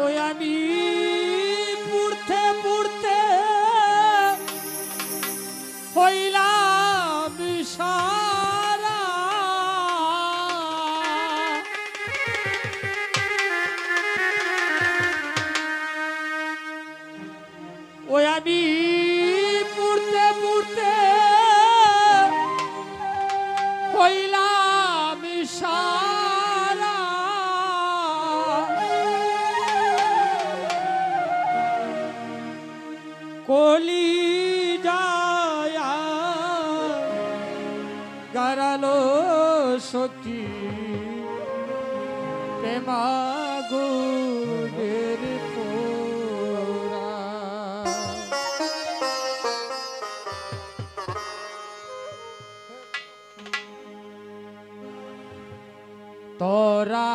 ওই আমি পুড়তে পুড়তে হইলাম সারা। ওই আমি পুড়তে পুড়তে হইলাম গারালো সখী। প্রেমাগুনের পোড়া। তোরা